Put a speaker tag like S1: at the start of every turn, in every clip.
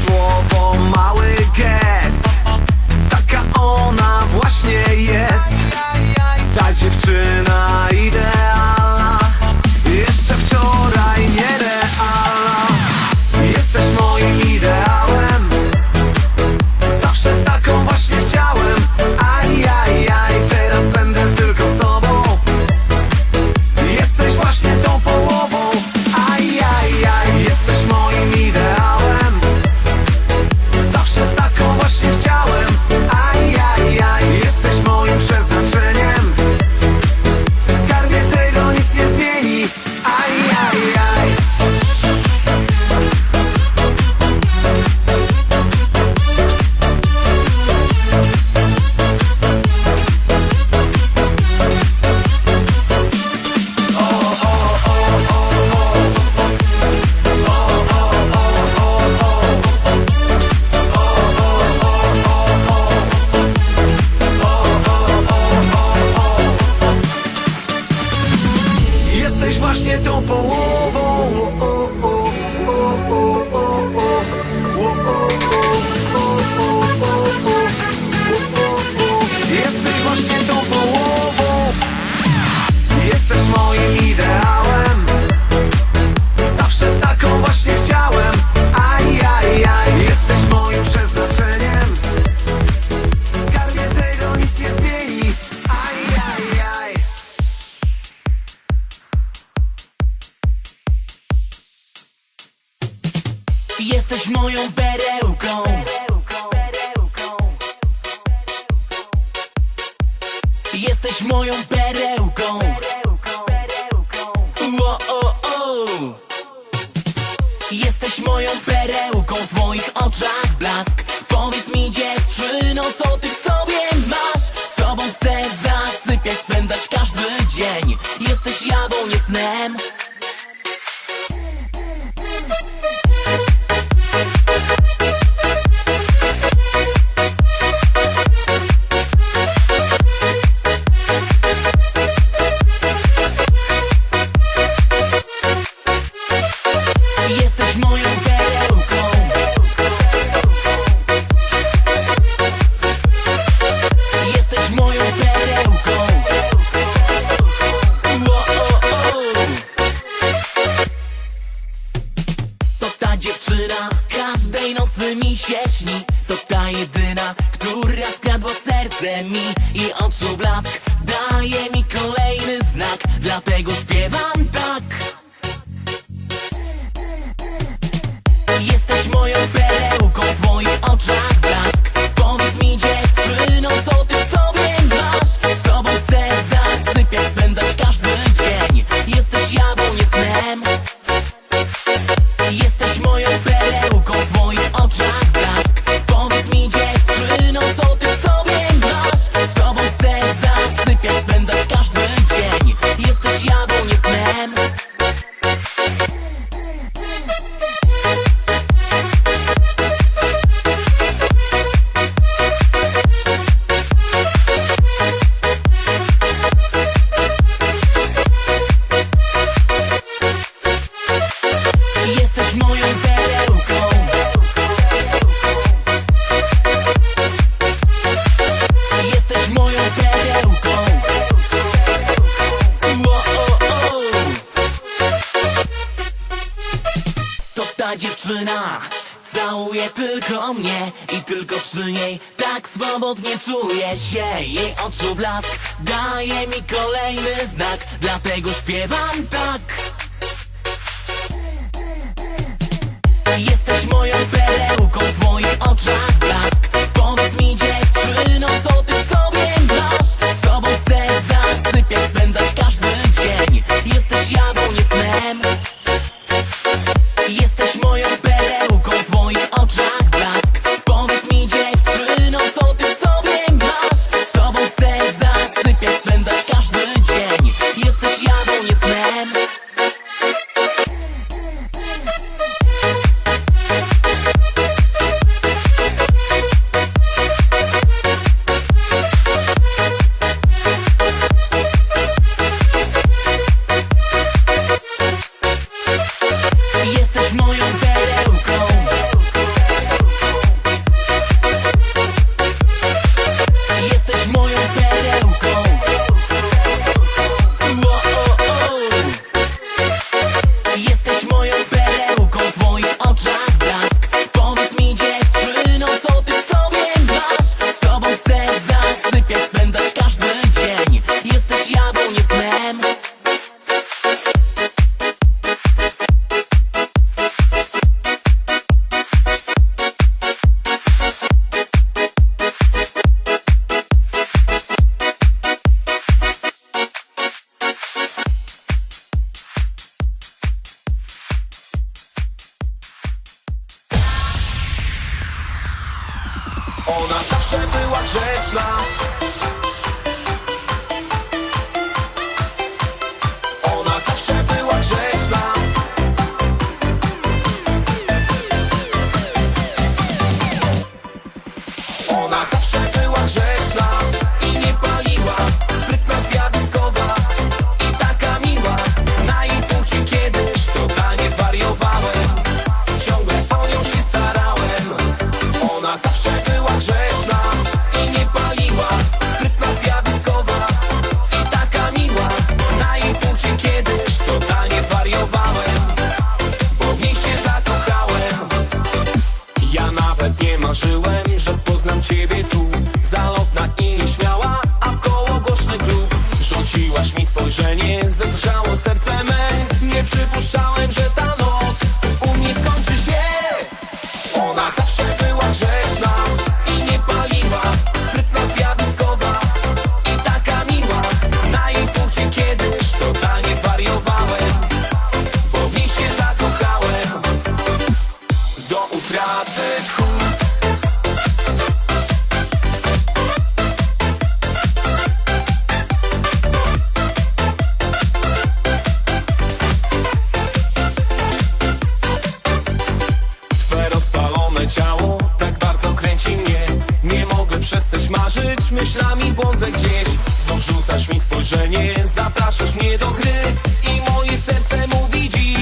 S1: słowo, mały gest. Taka ona właśnie jest. Ta dziewczyna
S2: twoich oczach blask. Powiedz mi dziewczyno, co ty w sobie masz? Z tobą chcę zasypiać, spędzać każdy dzień.
S3: tus Przy niej tak swobodnie czuję się. Jej oczu blask daje mi kolejny znak Dlatego śpiewam tak. Jesteś moją perełką, w twoich oczach blask. Powiedz mi dziewczyno, co ty w sobie masz? Z tobą chcę zasypiać, spędzać każdy dzień. on your back.
S2: Ona zawsze była grzeczna. oczami błądzę gdzieś. Znów rzucasz mi spojrzenie, zapraszasz mnie do gry I moje serce mówi dziś.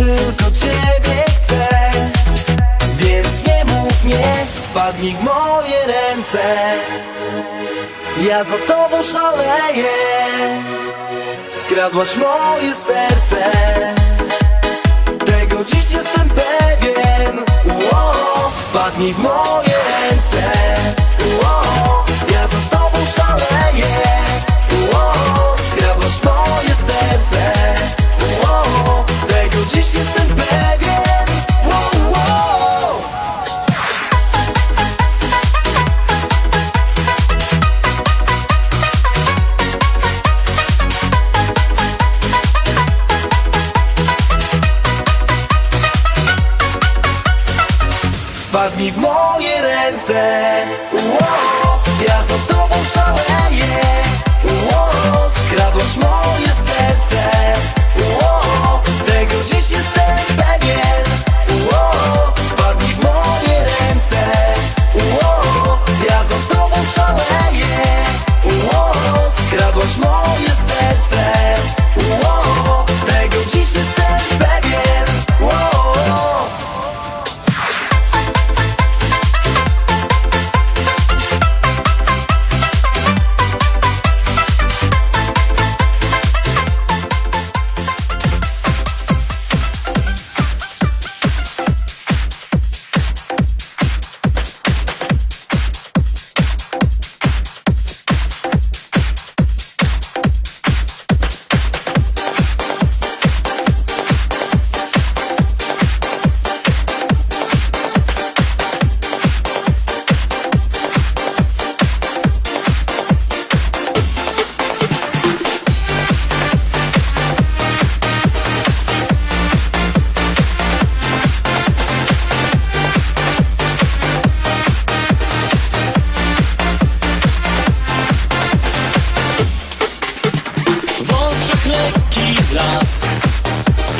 S2: Tylko
S1: ciebie chcę. Więc nie mów nie, wpadnij w moje ręce. Ja za tobą szaleję. Skradłaś moje serce. Tego dziś jestem pewien. Wpadnij w moje ręce. Ło, Ja za tobą szaleję. Skradłaś moje serce dziś jestem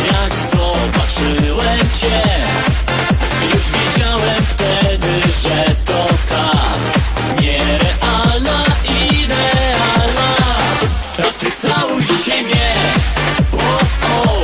S2: Jak zobaczyłem cię Już wiedziałem wtedy, że to ta Nierealna, idealna. Całuj dzisiaj mnie o, o,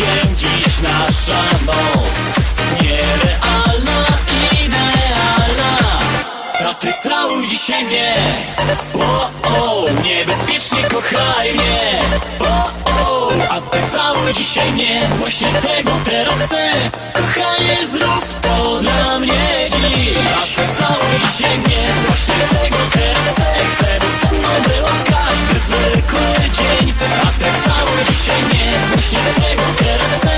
S2: się dziś nasza noc Nierealna, idealna. A ty całuj dzisiaj mnie. O, o, Niebezpiecznie kochaj mnie. O, a ty cały dzisiaj nie, właśnie tego teraz chcę Kochanie, zrób to dla mnie dziś. A ty cały dzisiaj nie, właśnie tego teraz chcę Chcę, by ze mną było każdy zwykły dzień. A ty cały dzisiaj nie, właśnie tego teraz chcę